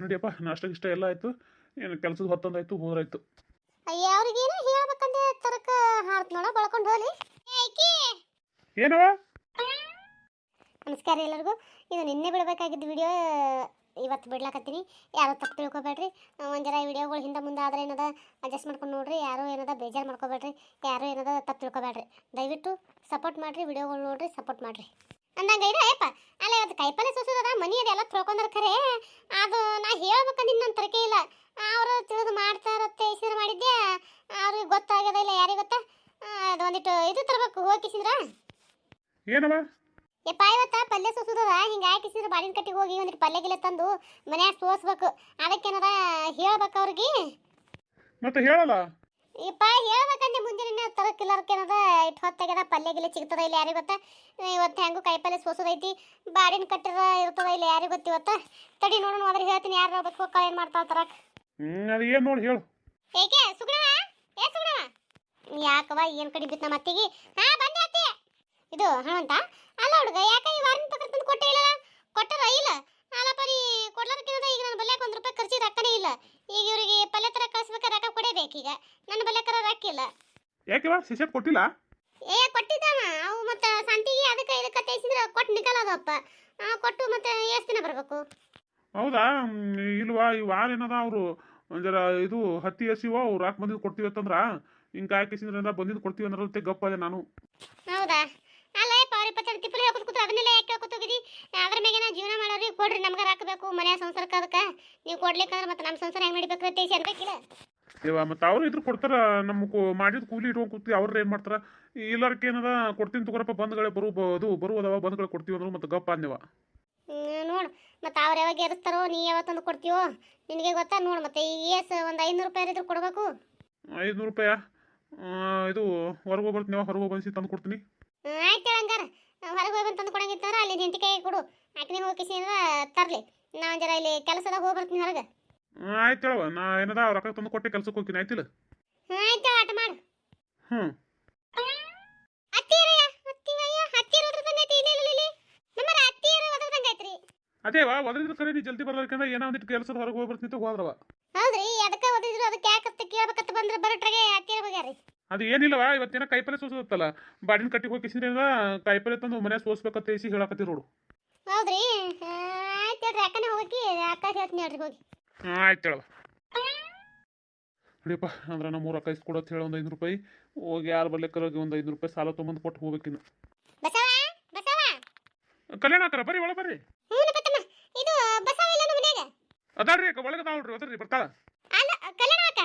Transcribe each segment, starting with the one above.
ನಡಿಯಪ್ಪ ನಾಷ್ಟ ಇಷ್ಟ ಎಲ್ಲ ಆಯ್ತು. ಏನು ಕೆಲಸದ ಹೊತ್ತೊಂದಾಯ್ತು ಹೋದ್ರಾಯ್ತು ಅಯ್ಯ ಅವ್ರಿಗೇನು ಹೇಳ್ಬೇಕಂತ ತರಕ ಹಾಡ್ತ ನೋಡ ಬಳ್ಕೊಂಡು ಹೋಲಿ ಏನವ? ನಮಸ್ಕಾರ ಎಲ್ಲರಿಗೂ. ಇದು ನಿನ್ನೆ ಬಿಡಬೇಕಾಗಿದ್ದ ವಿಡಿಯೋ ಇವತ್ತು ಬಿಡ್ಲಾಕತ್ತೀನಿ. ಯಾರು ತಪ್ಪು ತಿಳ್ಕೊಬೇಡ್ರಿ. ಒಂದು ಜರ ವಿಡಿಯೋಗಳು ಹಿಂದೆ ಮುಂದೆ ಆದ್ರೆ ಏನದ ಅಡ್ಜಸ್ಟ್ ಮಾಡ್ಕೊಂಡು ನೋಡ್ರಿ. ಯಾರು ಏನದ ಬೇಜಾರು ಮಾಡ್ಕೊಬೇಡ್ರಿ. ಯಾರು ಏನದ ತಪ್ಪು ತಿಳ್ಕೊಬೇಡ್ರಿ. ದಯವಿಟ್ಟು ಸಪೋರ್ಟ್ ಮಾಡಿರಿ ವಿಡಿಯೋಗಳು ನೋಡ್ರಿ ಸಪೋರ್ಟ್ ಮಾಡಿರಿ. ಅಂದಂಗೆ ಇದೆ ಅಯ್ಯಪ್ಪ ಅಲ್ಲ ಅದು ಕೈಪಲ್ಲೆ ಸೋಸೋದದ ಮನಿ ಅದೆಲ್ಲ ತೊಳ್ಕೊಂಡ್ರ ಖರೆ. ಅದು ನಾ ಹೇಳಬೇಕು ನನ್ನ ತರಕೆ ಇಲ್ಲ. ಅವರು ತಿಳಿದು ಮಾಡ್ತಾರತ್ತೆ ಇಸಿದ್ರು ಮಾಡಿದ್ದೆ ಅವ್ರಿಗೆ ಗೊತ್ತಾಗದ ಇಲ್ಲ ಯಾರಿಗೆ ಗೊತ್ತಾ? ಅದು ಒಂದಿಟ್ಟು ಇದು ತರಬೇಕು ಹೋಗಿಸಿದ್ರ ಏನವ? ಯಪ್ಪ ಇವತ್ತ ಪಲ್ಯ ಸೋಸುದದ ಹಿಂಗ ಹಾಕಿಸಿದ್ರೆ ಬಾಡಿನ ಕಟ್ಟಿಗೆ ಹೋಗಿ ಒಂದಿಟ್ಟು ಪಲ್ಯ ಗಿಲ್ಲ ತಂದು ಮನ್ಯಾಗ ಸೋಸ್ಬೇಕು. ಅದಕ್ಕೇನಾರ ಹೇಳ್ಬೇಕು ಅವ್ರಿಗೆ? ಮತ್ತೆ ಹೇಳಲ್ಲ? ಯಪ್ಪ ಹೇಳ್ಬೇಕಂದ್ರೆ ಏನದ ಇಟ್ಟು ಹೊತ್ತಾಗ್ಯದ ಪಲ್ಯ ಗಿಲ್ಲ ಸಿಗ್ತದ ಇಲ್ಲ ಯಾರಿಗೆ ಗೊತ್ತಾ? ಇವತ್ತು ಹೆಂಗು ಕಾಯಿ ಪಲ್ಯ ಸೋಸೋದೈತಿ ಬಾಡಿನ ಕಟ್ಟಿದ ಇರ್ತದ ಇಲ್ಲ ಯಾರಿಗೆ ಗೊತ್ತ ಇವತ್ತ? ತಡಿ ನೋಡೋಣ ಅದ್ರ ಹೇಳ್ತೀನಿ ಯಾರು ಅದಕ್ಕೆ ಹೋಗ್ತಾ ಏನು ಮಾಡ್ತಾವ ತರಕ್. ಅದು ಏನು ನೋಡಿ ಹೇಳು. ಏಕೆ ಸುಗುಣವ ಏ ಸುಗುಣವ ಯಾಕವ ಏನ್ ಕಡಿ ಬಿತ್ತ ಅತ್ತಿಗೆ? ಹಾ ಬಂದೆ ಅತ್ತಿ. ಇದು ಹಣವಂತ? ಅಲ್ಲ ಹುಡುಗ ಯಾಕ ಈ ವಾರಿನ ಪಕ್ಕ ತಂದು ಕೊಟ್ಟೆ ಇಲ್ಲ ಕೊಟ್ಟರ ಇಲ್ಲ. ಅಲ್ಲ ಪರಿ ಕೊಡ್ಲಾರಕ್ಕಿಂತ ಈಗ ನನ್ನ ಬಲ್ಯಾಕ ಒಂದು ರೂಪಾಯಿ ಖರ್ಚಿಗೆ ರೊಕ್ಕನೇ ಇಲ್ಲ. ಈಗ ಇವರಿಗೆ ಪಲ್ಯ ತರ ಕಳಿಸ್ಬೇಕಾರೆ ರೊಕ್ಕ ಕೊಡೇಬೇಕೀಗ ನನ್ನ ಬಲ್ಯಾಕರ ರೊಕ್ಕ ಇಲ್ಲ ಯಾಕೆವ ಶಿಶಪ್ ಕೊಟ್ಟಿಲ್ಲ? ಏ ಕೊಟ್ಟಿದ್ದಾನ. ಅವು ಮತ್ತೆ ಸಂತಿಗೆ ಅದಕ್ಕೆ ಇದಕ್ಕೆ ತೇಸಿದ್ರೆ ಕೊಟ್ಟು ನಿಕಲದಪ್ಪ ಕೊಟ್ಟು ಮತ್ತೆ ಎಷ್ಟು ದಿನ ಬರಬೇಕು? ಹೌದಾ? ಇಲ್ವಾ ಈ ವಾರ ಏನದ ಅವರು? ಜರ ಇದು ಹತ್ತಿ ಎಸಿವ ಅವ್ರು ಯಾಕೆ ಬಂದಿದ್ದು ಕೊಡ್ತೀವಿ ಅಂತಂದ್ರ? ಹಿಂಗೆ ಹಾಕಿಸಿದ್ರಿಂದ ಬಂದಿದ್ದು ಕೊಡ್ತೀವಿ ಅಂದ್ರೆ ಗಪ್ಪ ಅದೇ ನಾನು. ಹೌದಾ? ಅಲ್ಲ ಯಪ್ಪ ಅವ್ರ ಇಪ್ಪತ್ತೆರಡು ತಿಪ್ಪಲು ಹೇಳ್ಕೊತ ಕೂತು ಅದನ್ನೆಲ್ಲ ಯಾಕೆ ಕೇಳ್ಕೊತ ಹೋಗಿದಿ? ಅದ್ರ ಮೇಲೆ ನಾವು ಜೀವನ ಮಾಡೋರಿ ಕೊಡ್ರಿ ನಮ್ಗೆ ಹಾಕಬೇಕು ಮನೆಯ ಸಂಸಾರಕ್ಕೆ ಅದಕ್ಕೆ. ನೀವು ಕೊಡ್ಲಿಕ್ಕಂದ್ರೆ ಮತ್ತೆ ನಮ್ಮ ಸಂಸಾರ ಹೆಂಗೆ ನಡಿಬೇಕು ತಿಳಿಸಿ ಅನ್ಬೇಕಿಲ್ಲ ಇವ ಮತ್ತೆ ಅವ್ರು ಇದ್ರ ಕೊಡ್ತಾರ ನಮ್ಮ ಕೂ ಮಾಡಿದ ಕೂಲಿ ಇಟ್ಕೊಂಡು ಕೂತಿ ಅವ್ರ ಏನು ಮಾಡ್ತಾರ? ಇಲ್ಲಾರ್ಕ ಏನದ ಕೊಡ್ತೀನಿ ತಗೋರಪ್ಪ ಬಂದ್ಗಳೇ ಬರು ಅದು ಬರುವುದವ ಬಂದ್ಗಳು ಕೊಡ್ತೀವಿ ಅಂದ್ರು ಮತ್ತೆ ಗಪ್ಪ ಅಂದೆವ ನೋಡು ಮತ್ತೆ ಅವ್ರು ಯಾವಾಗ ಏರಿಸ್ತಾರೋ ನೀ ಯಾವತ್ತೊಂದು ಕೊಡ್ತೀವೋ ನಿನಗೆ ಗೊತ್ತಾ ನೋಡು ಮತ್ತೆ ಈ ಎಸ್ ಒಂದು ಐನೂರು ರೂಪಾಯಿ ಇದ್ರೆ ಕೊಡಬೇಕು? ಐದುನೂರು ರೂಪಾಯ? ಇದು ಹೊರಗೆ ಬರ್ತೀನಿ ಹೊರಗೆ ಬಂದು ತಂದು ಕೊಡ್ತೀನಿ. ಆಯ್ತು ಹಂಗಾರ ಹೊರಗೆ ಹೋಗಿ ಬಂದು ತಂದು ಕೊಡಂಗಿತ್ತಂದ್ರೆ ಅಲ್ಲಿ ನಿಂತಿ ಕೈ ಕೊಡು. ಆಕಿನೇ ಹೋಗಿ ಕಿಸಿಂದ ತರಲಿ. ನಾನು ಜರ ಇಲ್ಲಿ ಕೆಲಸದಾಗ ಹೋಗಿ ಬರ್ತೀನಿ ಹೊರಗೆ. ಆಯ್ತು ಹೇಳವ ನಾ ಏನದ ರೊಕ್ಕ ತಂದು ಕೊಟ್ಟೆ ಕೆಲ್ಸಕ್ಕೆ ಹೋಗ್ತೀನಿ ಆಯ್ತಿಲ್ಲ ಆಯ್ತು ಆಟ ಮಾಡು. ಹ್ಞೂ ಅದೇವಾ ಒದರಿದ್ರೆ ಕರೆ ನೀ ಜಲ್ದಿ ಬರ್ಲಾರ್ಕಂದ್ರೆ ಏನೋ ಒಂದಿಟ್ಟು ಕೆಲಸದ ಹೊರಗೆ ಹೋಗಿ ಬರ್ತೀನಿ ಹೋದ್ರವ. ಹೌದ್ರಿ ಅದಕ್ಕೆ ಓದಿದ್ರು ಅದಕ್ಕೆ ಯಾಕಂತ ಕೇಳ್ಬೇಕಂತ ಬಂದ್ರೆ ಬರಟ್ರಗೆ ಹತ್ತಿರ ಹೋಗ್ಯಾರಿ ಅದು ಏನಿಲ್ಲವ ಇವತ್ತೇನ ಕಾಯಿಪಲ್ಲೆ ಸೋಸದತ್ತಲ್ಲ ಬಾಡಿನ ಕಟ್ಟಿಗೆ ಹೋಗಿ ಕಿಸಿದ್ರಿಂದ ಕಾಯಿಪಲ್ಲೆ ತಂದು ಮನೆ ಸೋಸ್ಬೇಕಂತ ಹೇಸಿ ಹೇಳಕತ್ತಿ ನೋಡು. ಹೌದ್ರಿ ಆಯ್ತು ಹೇಳ್ರಿ ಅಕ್ಕನ ಹೋಗಿ ಅಕ್ಕ ಹೇಳ್ತೀನಿ ಹೇಳ್ರಿ ಹೋಗಿ. ಹಾಂ ಆಯ್ತು ಹೇಳವ ನಡಿಯಪ್ಪ ಅಂದ್ರೆ ನಮ್ಮ ಮೂರು ಅಕ್ಕ ಕೊಡೋ ಹೇಳಿ ಒಂದು ಐನೂರು ರೂಪಾಯಿ. ಹೋಗಿ ಯಾರು ಬರ್ಲಿಕ್ಕೆ ಒಂದು ಐದು ರೂಪಾಯಿ ಸಾಲ ತೊಗೊಂಬಂದು ಕೊಟ್ಟು ಹೋಗ್ಬೇಕಿನ್ನು ಕಲ್ಯಾಣ ಹಾಕರ ಬರ್ರಿ ಒಳ ಬರ್ರಿ. ಇದು ಬಸವ ಇಲ್ಲ ನಮ್ಮ ಮನ್ಯಾಗ? ಅದಾಳ್ರಿ ಅಕ್ಕ ಒಳಗೆ ನೋಡ್ರಿ ಒದರ್ರಿ ಬರ್ತಾಳ. ಅಲ್ಲ ಕಲ್ಯಾಣ ಅಕ್ಕ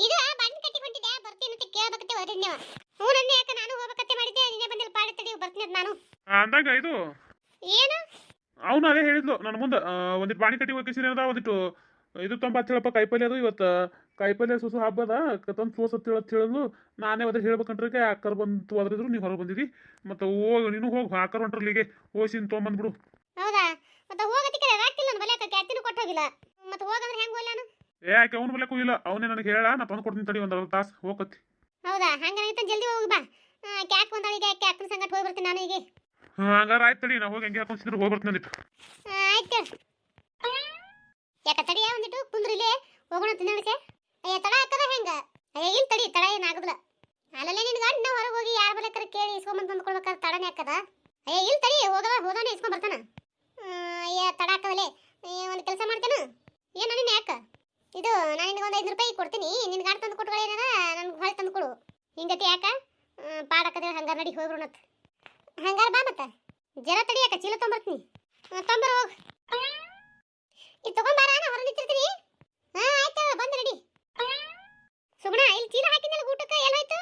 ಇದು ಕಟ್ಟಿ ಬರ್ತೀನಿ ಅಂತ ಕೇಳ್ಬೇಕತ್ತೆ ಹ್ಞೂ ನನ್ನ ನಾನು ಹೋಗ್ಬೇಕತ್ತೆ ಮಾಡಿದ್ದೆ ನಿನ್ನೆ ಬಂದಿಲ್ಲ ಬರ್ತೀನಿ ನಾನು. ಅಂದಾಗ ಇದು. ಏನು? ಅವನು ಅದೇ ಹೇಳಿದ್ಲು ನನ್ನ ಮುಂದೆ ಒಂದಿಟ್ಟು ಬಾಣಿ ಕಟ್ಟಿ ಹೋಗಿ ಅದ ಒಂದಿಟ್ಟು ಇದು ತುಂಬ ಹೇಳಪ್ಪ ಕಾಯಿಪಲ್ಯ ಅದು. ಇವತ್ತು ಕಾಯಿಪಲ್ಯ ಸುಸು ಹಬ್ಬದ ತಂದು ಸೋಸತ್ ಹೇಳತ್ ಹೇಳಿದ್ಲು ನಾನೇ ಅದ್ರ ಹೇಳ್ಬೇಕಂಟ್ರಿಗೆ ಅಕ್ಕರ್ ಬಂತು ಅದ್ರಿದ್ರು ನೀವು ಹೊರಗೆ ಬಂದಿದ್ದಿ ಮತ್ತು ಹೋಗಿ ನೀನು ಹೋಗಿ ಹಾಕರ್ ಹೊಂಟ್ರಲ್ಲಿಗೆ ಹೋಸಿನ ತೊಗೊಂಬಂದ್ಬಿಡು ಹೌದಾ? ಮತ್ತೆ ಹೋಗತ್ತಿಕ್ಕೆ ರಾಕ್ತಿಲ್ಲ ನನ್ನ ಬಲೆ ಕ್ಯಾತಿನೂ ಕೊಟ್ಟು ಹೋಗಿಲ್ಲ. ಮತ್ತೆ ಹೋಗಂದ್ರೆ ಹೆಂಗೆ ಹೋಗ್ಲಾನು ಏ ಆಕೆ ಅವ್ನ ಬಲೆ ಇಲ್ಲ ಅವನೇ ನನಗೆ ಹೇಳ ನಾ ತಂದು ಕೊಡ್ತೀನಿ ತಡಿ ಒಂದು ಅರ್ಧ ತಾಸು ಹೋಗತ್ತಿ ಹೌದಾ? ಹಂಗಾಗಿತ್ತ ಜಲ್ದಿ ಹೋಗಿ ಬಾ. ಕ್ಯಾಕ್ ಬಂದಾಳಿಗೆ ಕ್ಯಾಕ್ನ ಸಂಗಟ ಹೋಗಿ ಬರ್ತೀನಿ ನಾನು ಈಗ ಹಂಗಾರೆ ಆಯ್ತು ತಡಿ, ನಾ ಹೋಗಿ ಹಂಗೆ ಹಾಕೊಂಡ್ಸಿದ್ರೆ ಹೋಗಿ ಯಾಕ ತಡಿ ಒಂದಿಟ್ಟು ಕುಂದ್ರಿಲೆ ಹೋಗೋಣ ತಿನ್ನೋಣಕ್ಕೆ ಅಯ್ಯ, ತಡ ಹಾಕದ ಹೆಂಗ? ಅಯ್ಯ, ಇಲ್ಲಿ ತಡಿ, ತಡ ಏನಾಗುದಿಲ್ಲ ಅಲ್ಲಲ್ಲೇ ನಿನ್ ಗಂಡ ಹೊರಗೆ ಹೋಗಿ ಯಾರ ಬಲಕರ ಕೇಳಿ ಇಸ್ಕೊಂಬಂದು ತಂದ್ಕೊಳ್ಬೇಕಾದ್ರೆ ತಡನೇ ಹಾಕದ ಅಯ್ಯ, ಇಲ್ಲಿ ತಡಿ, ಹೋಗವ ಹೋದಾನೆ ಇಸ್ಕೊಂಡ್ ಬರ್ತಾನ. ಅಯ್ಯ, ತಡ ಹಾಕದಲೆ ಒಂದು ಕೆಲಸ ಮಾಡ್ತೇನೆ? ಏನು ನಿನ್ನ ಯಾಕ ಇದು ನಾನು ನಿನಗೆ ಒಂದು ಐದು ರೂಪಾಯಿ ಕೊಡ್ತೀನಿ. ನಿನ್ನ ಗಾಡಿ ತಂದು ಕೊಟ್ಕೊಳ್ಳೇನದ ನನ್ಗೆ ಹೊಳೆ ತಂದು ಕೊಡು. ಹಿಂಗತಿ ಯಾಕ? ಪಾಡಕದ ಹಂಗಾರ ನಡಿ ಹೋಗ್ಬಿಡೋಣತ್ ಹಂಗಾರ ಬಾ ಮತ್ತ. ಜರ ತಡಿಯಾಕ ಚೀಲ ತೊಂಬರ್ತೀನಿ. ತೊಂಬರ ಹೋಗ್. ಇದು ತಗೊಂಬಾರ ನಾ ಹೊರ ನಿಂತಿರ್ತೀನಿ. ಹಾ, ಆಯ್ತು ಬಂದು ರೆಡಿ ಸುಗುಣ, ಇಲ್ಲಿ ಚೀಲ ಹಾಕಿದ್ನಲ್ಲ ಊಟಕ್ಕೆ ಎಲ್ಲಾಯ್ತು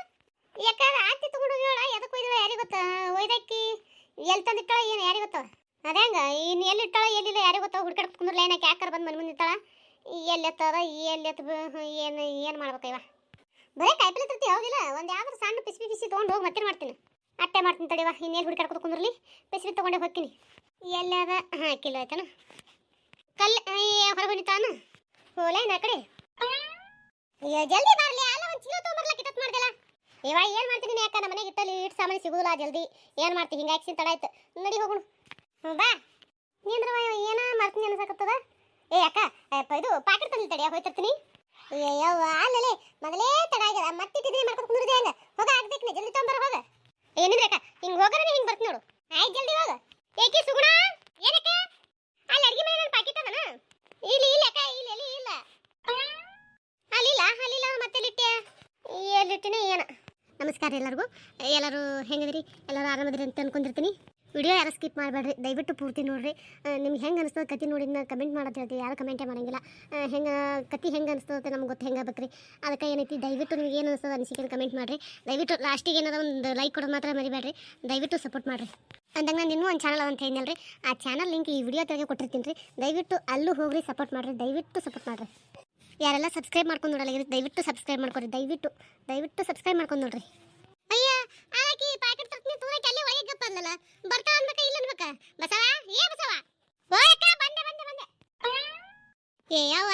ಯಾಕಂದ್ರೆ ಆತಿ ತಗೊಂಡು ಹೇಳ ಎದಕ್ಕೆ ಒಯ್ದಳ ಯಾರಿಗೆ ಗೊತ್ತ? ಒಯ್ದಾಕಿ ಎಲ್ಲಿ ತಂದಿಟ್ಟಾಳ, ಏನು ಯಾರಿಗೆ ಗೊತ್ತ? ಅದಂಗ ಇನ್ನು ಎಲ್ಲಿ ಎಲ್ಲಿಲ್ಲ ಯಾರಿಗೆ ಗೊತ್ತ? ಹುಡ್ಕಾಡ್ ಕುಂದ್ರಲ್ಲ ಏನಕ್ಕೆ ಯಾಕಾರ ಬಂದು ಮನೆ ಮುಂದೆ ಇಟ್ಟಾಳ ಎಲ್ಲಿ ಎತ್ತದ ಎಲ್ಲಿ ಎತ್ತ ಏನು ಏನು ಮಾಡ್ಬೇಕಯ್ವ ಬರೀ ಕಾಯಿಪಲ್ಲೆ ತರ್ತಿ, ಹೌದಿಲ್ಲ? ಒಂದು ಯಾವ್ದಾರು ಸಣ್ಣ ಪಿಸಿ ಪಿಸಿ ತೊಗೊಂಡು ಹೋಗಿ ಮತ್ತೆ ಮಾಡ್ತೀನಿ. ಅಟ್ಟೆ ಮಾಡ್ತೀನಿ ತಡಿವ ಇನ್ನೇನು ಹುಡ್ಕಾಡ್ಕೊತ ಕುಂದ್ರಲಿ ಪಿಸಿ ತೊಗೊಂಡೆ ಹೋಗ್ತೀನಿ. ಎಲ್ಲದ, ಹಾಂ, ಕಿಲೋ ಆಯ್ತಾನ. ಕಲ್ ಹೊರಗೆ ಬಂದಿತ್ತಾನ ಹೋಲ ಆ ಕಡೆ? ಜಲ್ದಿ ಬರಲಿ. ಅಲ್ಲ, ಒಂದು ಚೀಲ ತೊಗೊಂಬರ್ಲ ಕಿಟತ್ ಮಾಡ್ದಲ್ಲ. ಇವಾಗ ಏನು ಮಾಡ್ತೀನಿ ಅಕ್ಕ? ನಮ್ಮ ಮನೆಗೆ ಇಟ್ಟಲ್ಲಿ ಇಟ್ಟು ಸಾಮಾನು ಸಿಗುದಿಲ್ಲ ಜಲ್ದಿ. ಏನು ಮಾಡ್ತಿ? ಹಿಂಗೆ ಹಾಕ್ಸಿ ತಡ ಆಯ್ತು. ನಡಿ ಹೋಗೋಣ. ಬಾ. ನೀಂದ್ರವ ಏನ ಮಾಡ್ತೀನಿ ಅನ್ಸಕತ್ತದ? ಏ, ಅಕ್ಕ ಇದು ಪಾಕೆಟ್ ತಂದಿಲ್ಲ ತಡಿಯ ಹೋಯ್ತಿರ್ತೀನಿ. ಅಯ್ಯವ್ವ ಅಲ್ಲಲೇ, ಮೊದಲೇ ತಡ ಆಗ್ಯದ. ಮತ್ತೆ ತಿದ್ರಿ ಮಾಡ್ಕೊಂಡು ಕುಂದ್ರಿದೆ ಹಂಗ ಹೋಗ, ಆಗ್ಬೇಕು ನೀ. ಜಲ್ದಿ ತೊಗೊಂಬರ ಹೋಗ. ಏನಿಲ್ಲ ಅಕ್ಕ? ಹಿಂಗ್ ಹೋಗರ ಹಿಂಗ್ ಬರ್ತೀನಿ ನೋಡು. ಆಯ್ತು ಜಲ್ದಿ ಹೋಗ. ಏಕೆ ಸುಗುಣ? ಏನಕ್ಕ? ಅಲ್ಲಿ ಅಡಿಗೆ ಮನೆ ಪಾಕಿಟ್ ಅದನ? ಇಲ್ಲಿ, ಇಲ್ಲ ಅಕ್ಕ, ಇಲ್ಲಿ ಇಲ್ಲಿ, ಇಲ್ಲ. ಅಲ್ಲಿಲ್ಲ ಅಲ್ಲಿಲ್ಲ ಮತ್ತೆ ಎಲ್ಲಿಟ್ಟೆ ಎಲ್ಲಿಟ್ಟಿನಿ ಏನ? ನಮಸ್ಕಾರ ಎಲ್ಲರಿಗೂ. ಎಲ್ಲರೂ ಹೆಂಗದಿರಿ ಎಲ್ಲರೂ ಆರಾಮದಿರಿ ಅಂತ ಅನ್ಕೊಂಡಿರ್ತೀನಿ. ವಿಡಿಯೋ ಯಾರು ಸ್ಕಿಪ್ ಮಾಡಬೇಡ್ರಿ, ದಯವಿಟ್ಟು ಪೂರ್ತಿ ನೋಡಿರಿ. ನಿಮ್ಗೆ ಹೆಂಗೆ ಅನಿಸ್ತದೆ ಕತಿ ನೋಡಿದ್ನ ಕಮೆಂಟ್ ಮಾಡೋದು ಹೇಳ್ತೀವಿ ಯಾರು ಕಮೆಂಟೇ ಮಾಡೋಂಗಿಲ್ಲ. ಹೆಂಗೆ, ಕತಿ ಹೆಂಗೆ ಅನಿಸ್ತದೆ ನಮ್ಗೆ ಗೊತ್ತು ಹೆಂಗೆ ಬೇಕ್ರಿ ಅದಕ್ಕೆ ಏನೈತಿ, ದಯವಿಟ್ಟು ನಿಮ್ಗೆ ಏನು ಅನಿಸ್ತದೆ ಅನಿಸಿಕೆ ಕಮೆಂಟ್ ಮಾಡಿರಿ. ದಯವಿಟ್ಟು ಲಾಸ್ಟಿಗೆ ಏನಾರ ಒಂದು ಲೈಕ್ ಕೊಡೋದು ಮಾತ್ರ ಮರಿಬೇಡ್ರಿ. ದಯವಿಟ್ಟು ಸಪೋರ್ಟ್ ಮಾಡಿರಿ. ಅಂದಾಗ ನಾನು ಇನ್ನೂ ಒಂದು ಚಾನಲ್ ಅಂತ ಹೇಳಿನಲ್ರಿ. ಆ ಚಾನಲ್ ಲಿಂಕ್ ಈ ವಿಡಿಯೋ ತೆಗೆ ಕೊಟ್ಟಿರ್ತೀನಿ ರೀ. ದಯವಿಟ್ಟು ಅಲ್ಲೂ ಹೋಗ್ರಿ ಸಪೋರ್ಟ್ ಮಾಡಿರಿ. ದಯವಿಟ್ಟು ಸಪೋರ್ಟ್ ಮಾಡಿರಿ. ಯಾರೆಲ್ಲ ಸಬ್ಸ್ಕ್ರೈಬ್ ಮಾಡ್ಕೊಂಡು ನೋಡಲ್ಲ ದಯವಿಟ್ಟು ಸಬ್ಸ್ಕ್ರೈಬ್ ಮಾಡ್ಕೊರಿ. ದಯವಿಟ್ಟು ದಯವಿಟ್ಟು ಸಬ್ಸ್ಕ್ರೈಬ್ ಮಾಡ್ಕೊಂಡು ನೋಡ್ರಿ. ಬರ್ತಾ ಅನ್ಬೇಕ ಇಲ್ಲ ಅನ್ಬೇಕ. ಬಸವ? ಏ ಬಸವ? ಓಯಕ್ಕ ಬಂದೆ ಬಂದೆ ಬಂದೆ. ಏ ಯವ್ವ